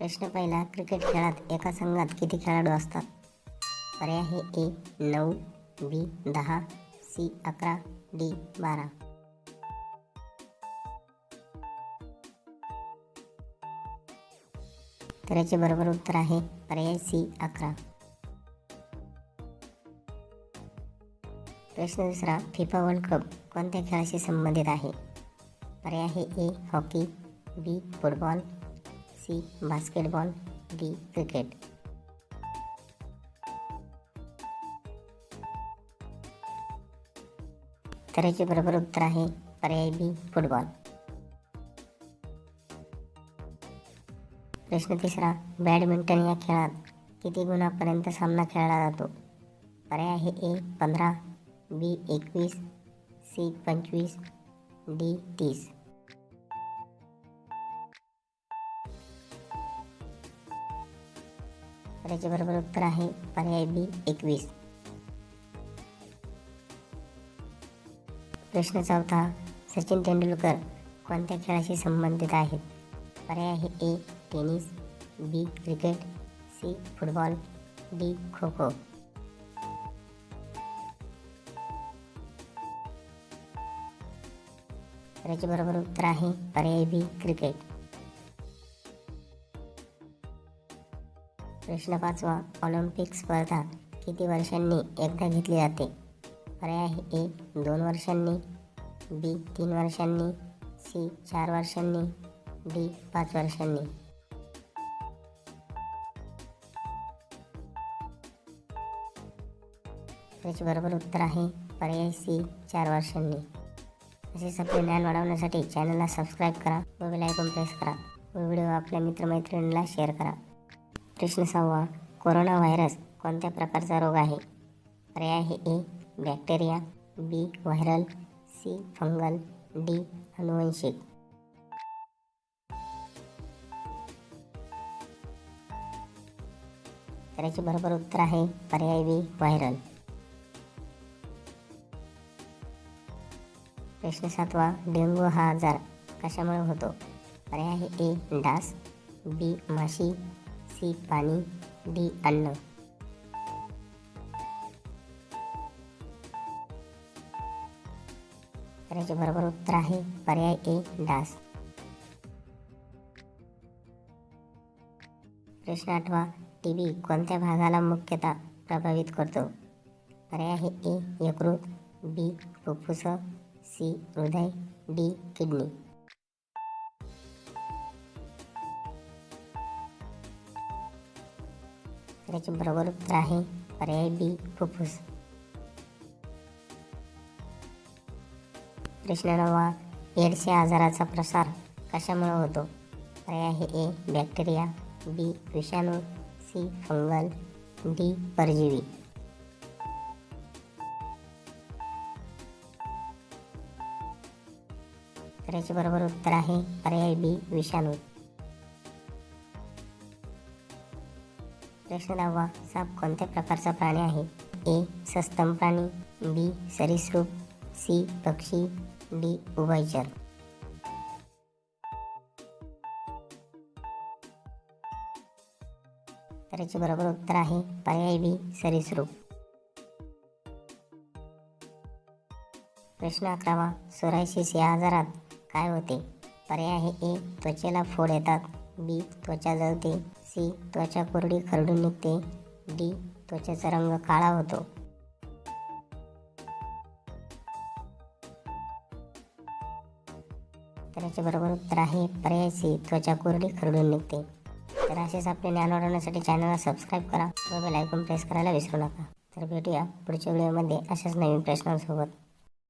प्रश्न पहिला क्रिकेट खेळात एका संघात किती खेळाडू असतात? पर्याय हे ए नऊ बी दहा सी अकरा डी बारा. तर याचे बरोबर उत्तर आहे पर्याय सी अकरा. प्रश्न दुसरा फिफा वर्ल्ड कप कोणत्या खेळाशी संबंधित आहे? पर्याय आहे A hockey B football C basketball D cricket तर याचे बरोबर उत्तर आहे पर्याय बी फुटबॉल प्रश्न तिसरा बॅडमिंटन या खेळात किती गुणापर्यंत सामना खेळला जातो? पर्याय आहे ए पंधरा बी एकवीस सी पंचवीस डी तीस. तर याचे बरोबर उत्तर आहे पर्याय बी एकवीस. प्रश्न चौथा सचिन तेंडुलकर कोणत्या खेळाशी संबंधित आहेत? पर्याय आहे A tennis B cricket C football D kho kho तर याचे बरोबर उत्तर आहे पर्याय बी क्रिकेट. प्रश्न पाचवा ऑलिम्पिक स्पर्धा किती वर्षांनी एकदा घेतली जाते? पर्याय आहे ए दोन वर्षांनी बी तीन वर्षांनी सी चार वर्षांनी डी पाच वर्षांनी. त्याचे बरोबर उत्तर आहे पर्याय सी चार वर्षांनी. तसेच आपले ज्ञान वाढवण्यासाठी चॅनलला सबस्क्राईब करा व बेल आयकॉन प्रेस करा व व्हिडिओ आपल्या मित्रमैत्रिणींना शेअर करा. प्रश्न सहावा कोरोना व्हायरस कोणत्या प्रकारचा रोग आहे? पर्याय हे A bacteria B viral C fungal D अनुवंशिक तर याचे बरोबर उत्तर आहे पर्याय बी व्हायरल प्रश्न सातवा डेंग्यू हा आजार कशामुळे होतो? पर्याय आहे ए डास बी माशी सी पाणी डी अन्न तर याचे बरोबर उत्तर आहे पर्याय ए डास. प्रश्न आठवा टी बी कोणत्या भागाला मुख्यतः प्रभावित करतो? पर्याय आहे ए यकृत बी फुफ्फुस सी हृदय डी किडनी. याचे बरोबर उत्तर आहे. पर्याय बी फुफ्फुस. प्रश्न नवा एड्स या आजाराचा प्रसार कशामुळे होतो? पर्याय आहे ए बॅक्टेरिया बी विषाणू सी फंगल डी परजीवी. तर याचे बरोबर उत्तर आहे पर्याय बी विषाणू. प्रश्न दहावा साप कोणत्या प्रकारचा प्राणी आहे? ए. सस्तम प्राणी बी. सरीसृप सी. पक्षी डी. उभयचर तर याचे बरोबर उत्तर आहे पर्याय बी सरीसृप. प्रश्न अकरावा. सोरायसिस या आजारात काय होते? पर्याय आहे ए. त्वचेला फोड येतात. बी. त्वचा जळते. सी त्वचा कोरडी खरडून निघते. डी त्वचेचा रंग काळा होतो. तर याचे बरोबर उत्तर आहे पर्याय सी त्वचा कोरडी खरडून निघते. तर असेच आपले ज्ञान वाढवण्यासाठी चॅनलला सबस्क्राईब करा व बेल आयकॉन प्रेस करायला विसरू नका. तर भेटूया पुढच्या व्हिडिओमध्ये अशाच नवीन प्रश्नांसोबत.